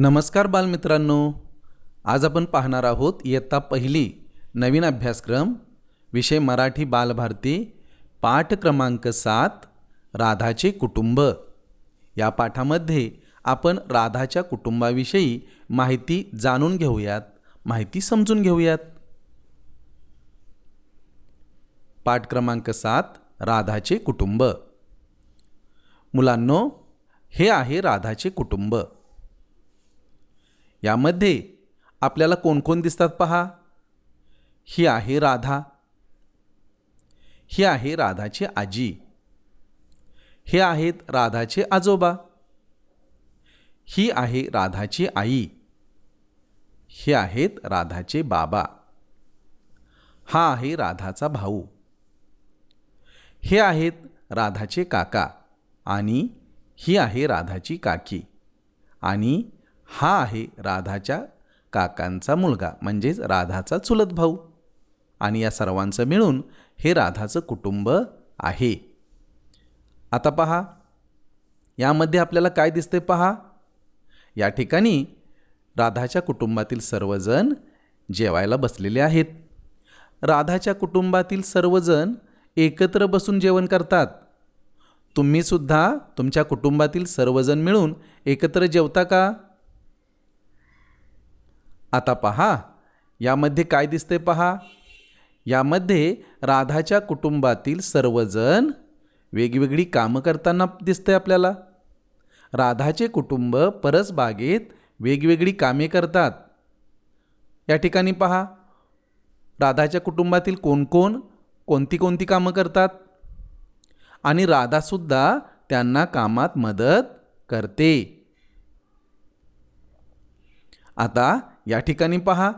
नमस्कार बालमित्रांनो. आज आपण पाहणार आहोत इयत्ता पहिली नवीन अभ्यासक्रम विषय मराठी बालभारती पाठ क्रमांक सात राधाचे कुटुंब. या पाठामध्ये आपण राधाच्या कुटुंबाविषयी माहिती जाणून घेऊयात माहिती समजून घेऊयात. पाठ क्रमांक सात राधाचे कुटुंब. मुलांनो हे आहे राधाचे कुटुंब. यामध्ये आपल्याला कोण कोण दिसतात पहा? ही आहे राधा. ही आहे राधाची आजी. हे आहेत राधाचे आजोबा. ही आहे राधाची आई. हे आहेत राधाचे बाबा. हा आहे राधाचा भाऊ. हे आहेत राधाचे काका आणि ही आहे राधाची काकी आणि हा आहे राधाच्या काकांचा मुलगा म्हणजेच राधाचा चुलत भाऊ. आणि या सर्वांचं मिळून हे राधाचं कुटुंब आहे. आता पहा यामध्ये आपल्याला काय दिसते पहा? या ठिकाणी राधाच्या कुटुंबातील सर्वजण जेवायला बसलेले आहेत. राधाच्या कुटुंबातील सर्वजण एकत्र बसून जेवण करतात. तुम्हीसुद्धा तुमच्या कुटुंबातील सर्वजण मिळून एकत्र जेवता का? आता पहा यामध्ये काय दिसते पहा? यामध्ये राधाच्या कुटुंबातील सर्वजण वेगवेगळी कामं करताना दिसते आपल्याला. राधाचे कुटुंब परसबागेत वेगवेगळी कामे करतात. या ठिकाणी पहा राधाच्या कुटुंबातील कोण कोण कोणती कोणती कामं करतात? आणि राधासुद्धा त्यांना कामात मदत करते. आता या ठिकाणी पहा.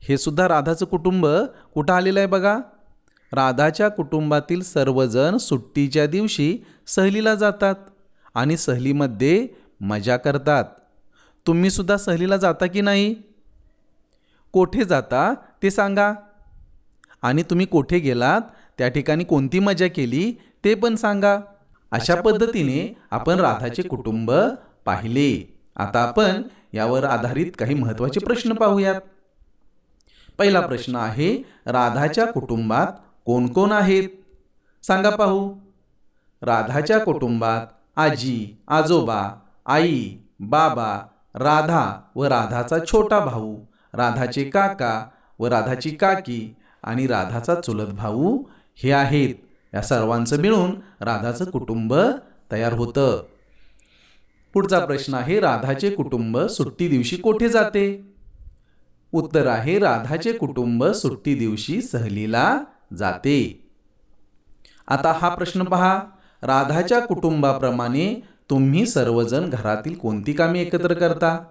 हे सुद्धा राधाचं कुटुंब कुठं आलेलं आहे बघा? राधाच्या कुटुंबातील सर्वजण सुट्टीच्या दिवशी सहलीला जातात आणि सहलीमध्ये मजा करतात. तुम्हीसुद्धा सहलीला जाता की नाही? कोठे जाता ते सांगा. आणि तुम्ही कोठे गेलात त्या ठिकाणी कोणती मजा केली ते पण सांगा. अशा पद्धतीने आपण राधाचे कुटुंब पाहिले. आता आपण यावर आधारित काही महत्त्वाचे प्रश्न पाहूयात. पहिला प्रश्न आहे राधाच्या कुटुंबात कोण कोण आहेत? सांगा पाहू. राधाच्या कुटुंबात आजी आजोबा आई बाबा राधा व राधाचा छोटा भाऊ राधाचे काका व राधाची काकी आणि राधाचा चुलत भाऊ हे आहेत. या सर्वांचं मिळून राधाचं कुटुंब तयार होतं. पुढचा प्रश्न आहे राधाचे कुटुंब सुट्टी दिवशी कोठे जाते? उत्तर आहे राधाचे कुटुंब सुट्टी दिवशी सहलीला जाते. आता हा प्रश्न पहा राधाच्या कुटुंबाप्रमाणे तुम्ही सर्वजण घरातील कोणती कामे एकत्र करता?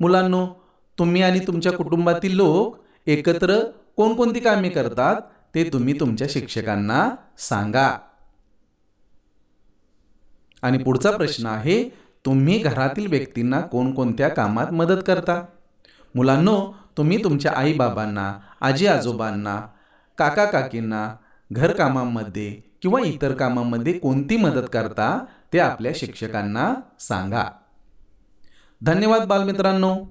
मुलांनो तुम्ही आणि तुमच्या कुटुंबातील लोक एकत्र कोणकोणती कामे करतात ते तुम्ही तुमच्या शिक्षकांना सांगा. आणि पुढचा प्रश्न आहे तुम्ही घरातील व्यक्तींना कोणकोणत्या कामात मदत करता? मुलांनो तुम्ही तुमच्या आईबाबांना आजी आजोबांना काका काकींना घरकामांमध्ये किंवा इतर कामांमध्ये कोणती मदत करता ते आपल्या शिक्षकांना सांगा. धन्यवाद बालमित्रांनो.